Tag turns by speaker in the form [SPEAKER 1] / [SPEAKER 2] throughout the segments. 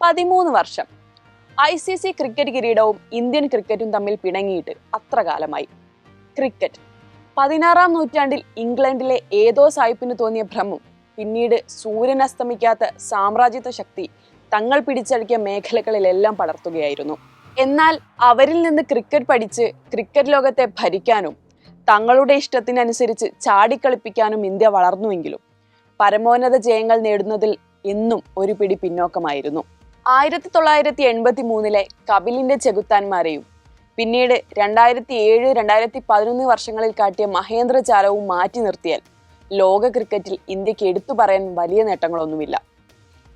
[SPEAKER 1] പതിമൂന്ന് വർഷം. I C C cricket കിരീടവും ഇന്ത്യൻ ക്രിക്കറ്റും തമ്മിൽ പിണങ്ങിയിട്ട് അത്ര കാലമായി. ക്രിക്കറ്റ് പതിനാറാം നൂറ്റാണ്ടിൽ ഇംഗ്ലണ്ടിലെ ഏതോ സായിപ്പിന് തോന്നിയ ഭ്രമം പിന്നീട് സൂര്യൻ അസ്തമിക്കാത്ത സാമ്രാജ്യത്വ ശക്തി തങ്ങൾ പിടിച്ചടക്കിയ മേഖലകളിലെല്ലാം പടർത്തുകയായിരുന്നു. എന്നാൽ അവരിൽ നിന്ന് ക്രിക്കറ്റ് പഠിച്ച് ക്രിക്കറ്റ് ലോകത്തെ ഭരിക്കാനും തങ്ങളുടെ ഇഷ്ടത്തിനനുസരിച്ച് ചാടിക്കളിപ്പിക്കാനും ഇന്ത്യ വളർന്നുവെങ്കിലും പരമോന്നത ജയങ്ങൾ നേടുന്നതിൽ എന്നും ഒരു പിടി പിന്നോക്കമായിരുന്നു. ആയിരത്തി തൊള്ളായിരത്തി എൺപത്തി മൂന്നിലെ കപിലിന്റെ ചെകുത്താന്മാരെയും പിന്നീട് രണ്ടായിരത്തി ഏഴ് രണ്ടായിരത്തി പതിനൊന്ന് വർഷങ്ങളിൽ കാട്ടിയ മഹേന്ദ്ര ചാലവും മാറ്റി നിർത്തിയാൽ ലോക ക്രിക്കറ്റിൽ ഇന്ത്യയ്ക്ക് എടുത്തു പറയാൻ വലിയ നേട്ടങ്ങളൊന്നുമില്ല.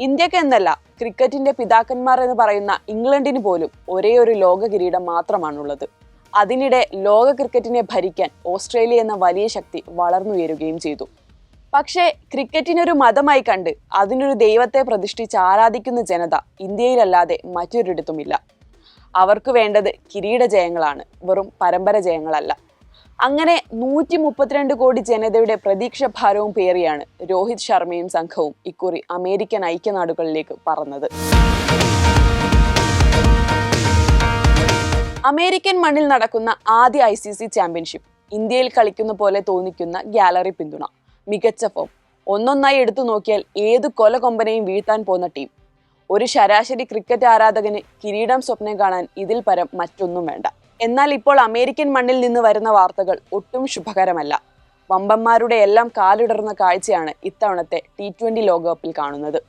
[SPEAKER 1] ഇന്ത്യയ്ക്ക് എന്നല്ല ക്രിക്കറ്റിന്റെ പിതാക്കന്മാർ എന്ന് പറയുന്ന ഇംഗ്ലണ്ടിന് പോലും ഒരേ ഒരു ലോക കിരീടം മാത്രമാണുള്ളത്. അതിനിടെ ലോക ക്രിക്കറ്റിനെ ഭരിക്കാൻ ഓസ്ട്രേലിയ എന്ന വലിയ ശക്തി വളർന്നുയരുകയും ചെയ്തു. പക്ഷേ ക്രിക്കറ്റിനൊരു മതമായി കണ്ട് അതിനൊരു ദൈവത്തെ പ്രതിഷ്ഠിച്ച് ആരാധിക്കുന്ന ജനത ഇന്ത്യയിലല്ലാതെ മറ്റൊരിടത്തുമില്ല. അവർക്ക് വേണ്ടത് കിരീട ജയങ്ങളാണ് വെറും പരമ്പര ജയങ്ങളല്ല. അങ്ങനെ നൂറ്റി മുപ്പത്തിരണ്ട് കോടി ജനതയുടെ പ്രതീക്ഷ ഭാരവും പേറിയാണ് രോഹിത് ശർമ്മയും സംഘവും ഇക്കുറി അമേരിക്കൻ ഐക്യനാടുകളിലേക്ക് പറന്നത്. അമേരിക്കൻ മണ്ണിൽ നടക്കുന്ന ആദ്യ ഐ ചാമ്പ്യൻഷിപ്പ് ഇന്ത്യയിൽ കളിക്കുന്ന പോലെ തോന്നിക്കുന്ന ഗാലറി പിന്തുണ. മികച്ച ഫോം ഒന്നൊന്നായി എടുത്തു നോക്കിയാൽ ഏത് കൊല കൊമ്പനെയും വീഴ്ത്താൻ പോന്ന ടീം ഒരു ശരാശരി ക്രിക്കറ്റ് ആരാധകന് കിരീടം സ്വപ്നം കാണാൻ ഇതിൽ പരം മറ്റൊന്നും വേണ്ട. എന്നാൽ ഇപ്പോൾ അമേരിക്കൻ മണ്ണിൽ നിന്ന് വരുന്ന വാർത്തകൾ ഒട്ടും ശുഭകരമല്ല. വമ്പന്മാരുടെ എല്ലാം കാലിടർന്ന കാഴ്ചയാണ് ഇത്തവണത്തെ ടി ട്വന്റി ലോകകപ്പിൽ കാണുന്നത്.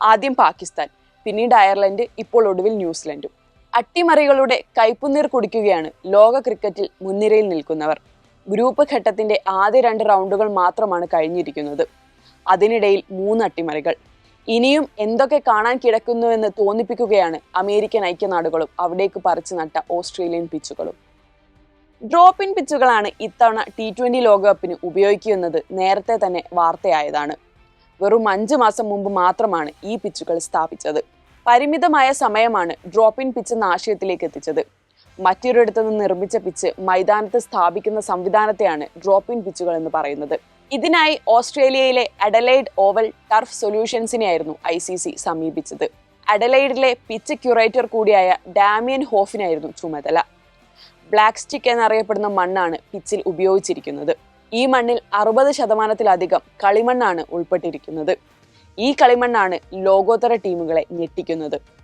[SPEAKER 1] ആദ്യം പാകിസ്ഥാൻ പിന്നീട് അയർലൻഡ് ഇപ്പോൾ ഒടുവിൽ ന്യൂസിലൻഡും. അട്ടിമറികളുടെ കൈപ്പുനീർ കുടിക്കുകയാണ് ലോക ക്രിക്കറ്റിൽ മുൻനിരയിൽ നിൽക്കുന്നവർ. ഗ്രൂപ്പ് ഘട്ടത്തിന്റെ ആദ്യ രണ്ട് റൗണ്ടുകൾ മാത്രമാണ് കഴിഞ്ഞിരിക്കുന്നത്. അതിനിടയിൽ മൂന്ന് അട്ടിമറികൾ. ഇനിയും എന്തൊക്കെ കാണാൻ കിടക്കുന്നുവെന്ന് തോന്നിപ്പിക്കുകയാണ് അമേരിക്കൻ ഐക്യനാടുകളും അവിടേക്ക് പറിച്ചു നട്ട ഓസ്ട്രേലിയൻ പിച്ചുകളും. ഡ്രോപ്പ് ഇൻ പിച്ചുകളാണ് ഇത്തവണ ടി ട്വന്റി ലോകകപ്പിന് ഉപയോഗിക്കുന്നത് നേരത്തെ തന്നെ വാർത്തയായതാണ്. വെറും അഞ്ച് മാസം മുമ്പ് മാത്രമാണ് ഈ പിച്ചുകൾ സ്ഥാപിച്ചത്. പരിമിതമായ സമയമാണ് ഡ്രോപ്പ് ഇൻ പിച്ച് എന്ന ആശയത്തിലേക്ക് എത്തിച്ചത്. മറ്റൊരിടത്തു നിന്ന് നിർമ്മിച്ച പിച്ച് മൈതാനത്ത് സ്ഥാപിക്കുന്ന സംവിധാനത്തെയാണ് ഡ്രോപ്പ് ഇൻ പിച്ചുകൾ എന്ന് പറയുന്നത്. ഇതിനായി ഓസ്ട്രേലിയയിലെ അഡലൈഡ് ഓവൽ ടർഫ് സൊല്യൂഷൻസിനെയായിരുന്നു ഐ സി സി സമീപിച്ചത്. അഡലൈഡിലെ പിച്ച് ക്യൂറേറ്റർ കൂടിയായ ഡാമിയൻ ഹോഫിനായിരുന്നു ചുമതല. ബ്ലാക്ക് സ്റ്റിക്ക് എന്നറിയപ്പെടുന്ന മണ്ണാണ് പിച്ചിൽ ഉപയോഗിച്ചിരിക്കുന്നത്. ഈ മണ്ണിൽ അറുപത് ശതമാനത്തിലധികം കളിമണ്ണാണ് ഉൾപ്പെട്ടിരിക്കുന്നത്. ഈ കളിമണ്ണാണ് ലോകോത്തര ടീമുകളെ ഞെട്ടിക്കുന്നത്.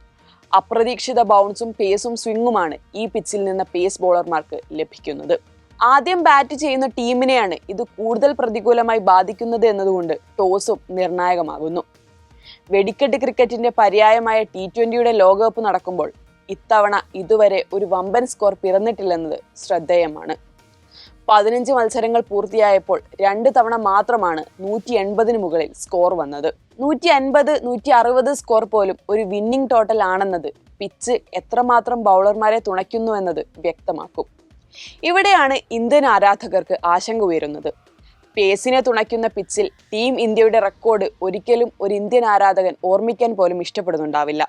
[SPEAKER 1] അപ്രതീക്ഷിത ബൗൺസും പേസും സ്വിങ്ങുമാണ് ഈ പിച്ചിൽ നിന്ന് പേസ് ബോളർമാർക്ക് ലഭിക്കുന്നത്. ആദ്യം ബാറ്റ് ചെയ്യുന്ന ടീമിനെയാണ് ഇത് കൂടുതൽ പ്രതികൂലമായി ബാധിക്കുന്നത് എന്നതുകൊണ്ട് ടോസും നിർണായകമാകുന്നു. വെടിക്കെട്ട് ക്രിക്കറ്റിന്റെ പര്യായമായ ടി ട്വന്റിയുടെ ലോകകപ്പ് നടക്കുമ്പോൾ ഇത്തവണ ഇതുവരെ ഒരു വമ്പൻ സ്കോർ പിറന്നിട്ടില്ലെന്നത് ശ്രദ്ധേയമാണ്. പതിനഞ്ച് മത്സരങ്ങൾ പൂർത്തിയായപ്പോൾ രണ്ട് തവണ മാത്രമാണ് നൂറ്റി എൺപതിന് മുകളിൽ സ്കോർ വന്നത്. നൂറ്റി അൻപത് നൂറ്റി അറുപത് സ്കോർ പോലും ഒരു വിന്നിംഗ് ടോട്ടൽ ആണെന്നത് പിച്ച് എത്രമാത്രം ബൗളർമാരെ തുണയ്ക്കുന്നു എന്നത് വ്യക്തമാക്കും. ഇവിടെയാണ് ഇന്ത്യൻ ആരാധകർക്ക് ആശങ്ക ഉയരുന്നത്. പേസിനെ തുണയ്ക്കുന്ന പിച്ചിൽ ടീം ഇന്ത്യയുടെ റെക്കോർഡ് ഒരിക്കലും ഒരു ഇന്ത്യൻ ആരാധകൻ ഓർമ്മിക്കാൻ പോലും ഇഷ്ടപ്പെടുന്നുണ്ടാവില്ല.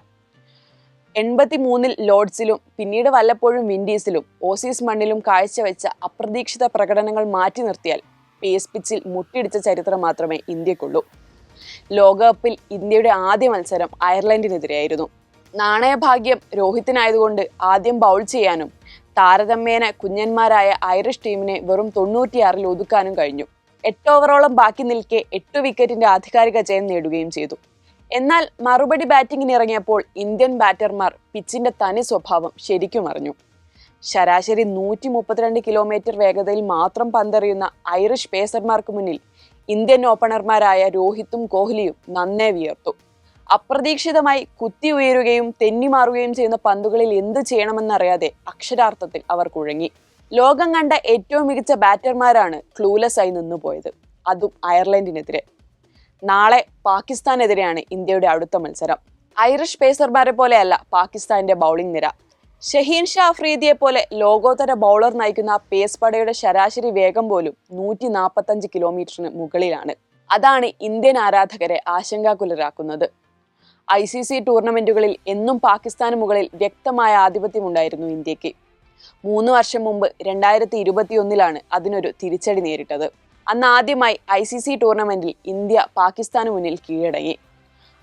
[SPEAKER 1] എൺപത്തി മൂന്നിൽ ലോർഡ്സിലും പിന്നീട് വല്ലപ്പോഴും വിൻഡീസിലും ഓസീസ് മണ്ണിലും കാഴ്ചവെച്ച അപ്രതീക്ഷിത പ്രകടനങ്ങൾ മാറ്റി നിർത്തിയാൽ പേസ് പിച്ചിൽ മുട്ടിടിച്ച ചരിത്രം മാത്രമേ ഇന്ത്യക്കുള്ളൂ. ലോകകപ്പിൽ ഇന്ത്യയുടെ ആദ്യ മത്സരം അയർലൻഡിനെതിരെയായിരുന്നു. നാണയഭാഗ്യം രോഹിത്തിനായതുകൊണ്ട് ആദ്യം ബൗൾ ചെയ്യാനും താരതമ്യേന കുഞ്ഞന്മാരായ ഐറിഷ് ടീമിനെ വെറും തൊണ്ണൂറ്റിയാറിൽ ഒതുക്കാനും കഴിഞ്ഞു. എട്ട് ഓവറോളം ബാക്കി നിൽക്കെ എട്ട് വിക്കറ്റിന്റെ ആധികാരിക ജയം നേടുകയും ചെയ്തു. എന്നാൽ മറുപടി ബാറ്റിംഗിന് ഇറങ്ങിയപ്പോൾ ഇന്ത്യൻ ബാറ്റർമാർ പിച്ചിന്റെ തനി സ്വഭാവം ശരിക്കും അറിഞ്ഞു. ശരാശരി നൂറ്റി മുപ്പത്തിരണ്ട് കിലോമീറ്റർ വേഗതയിൽ മാത്രം പന്തെറിയുന്ന ഐറിഷ് പേസർമാർക്ക് മുന്നിൽ ഇന്ത്യൻ ഓപ്പണർമാരായ രോഹിത്തും കോഹ്ലിയും നന്നേ വിയർത്തു. അപ്രതീക്ഷിതമായി കുത്തി ഉയരുകയും തെന്നിമാറുകയും ചെയ്യുന്ന പന്തുകളിൽ എന്ത് ചെയ്യണമെന്നറിയാതെ അക്ഷരാർത്ഥത്തിൽ അവർ കുഴങ്ങി. ലോകം കണ്ട ഏറ്റവും മികച്ച ബാറ്റർമാരാണ് ക്ലൂലെസ് ആയി നിന്നുപോയത്. അതും അയർലൻഡിനെതിരെ. നാളെ പാകിസ്ഥാനെതിരെയാണ് ഇന്ത്യയുടെ അടുത്ത മത്സരം. ഐറിഷ് പേസർമാരെ പോലെയല്ല പാകിസ്ഥാന്റെ ബൗളിംഗ് നിര. ഷഹീൻ ഷാ അഫ്രീദിയെ പോലെ ലോകോത്തര ബൗളർ നയിക്കുന്ന പേസ് പടയുടെ ശരാശരി വേഗം പോലും നൂറ്റി നാൽപ്പത്തഞ്ച് കിലോമീറ്ററിന് മുകളിലാണ്. അതാണ് ഇന്ത്യൻ ആരാധകരെ ആശങ്കാകുലരാക്കുന്നത്. ഐ സി സി ടൂർണമെന്റുകളിൽ എന്നും പാകിസ്ഥാന് മുകളിൽ വ്യക്തമായ ആധിപത്യമുണ്ടായിരുന്നു ഇന്ത്യയ്ക്ക്. മൂന്ന് വർഷം മുമ്പ് രണ്ടായിരത്തി ഇരുപത്തിയൊന്നിലാണ് അതിനൊരു തിരിച്ചടി നേരിട്ടത്. അന്ന് ആദ്യമായി ഐ സി സി ടൂർണമെന്റിൽ ഇന്ത്യ പാകിസ്ഥാന് മുന്നിൽ കീഴടങ്ങി.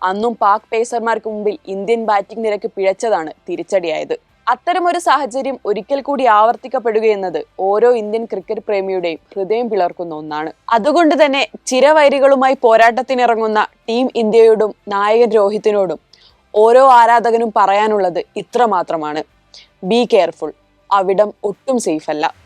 [SPEAKER 1] അന്നും പാക് പേസർമാർക്ക് മുമ്പിൽ ഇന്ത്യൻ ബാറ്റിംഗ് നിരക്ക് പിഴച്ചതാണ് തിരിച്ചടിയായത്. അത്തരമൊരു സാഹചര്യം ഒരിക്കൽ കൂടി ആവർത്തിക്കപ്പെടുകയെന്നത് ഓരോ ഇന്ത്യൻ ക്രിക്കറ്റ് പ്രേമിയുടെയും ഹൃദയം പിളർക്കുന്ന ഒന്നാണ്. അതുകൊണ്ട് തന്നെ ചിരവൈരികളുമായി പോരാട്ടത്തിനിറങ്ങുന്ന ടീം ഇന്ത്യയോടും നായകൻ രോഹിത്തിനോടും ഓരോ ആരാധകനും പറയാനുള്ളത് ഇത്രമാത്രമാണ്. ബി കെയർഫുൾ അവിടം ഒട്ടും സേഫ് അല്ല.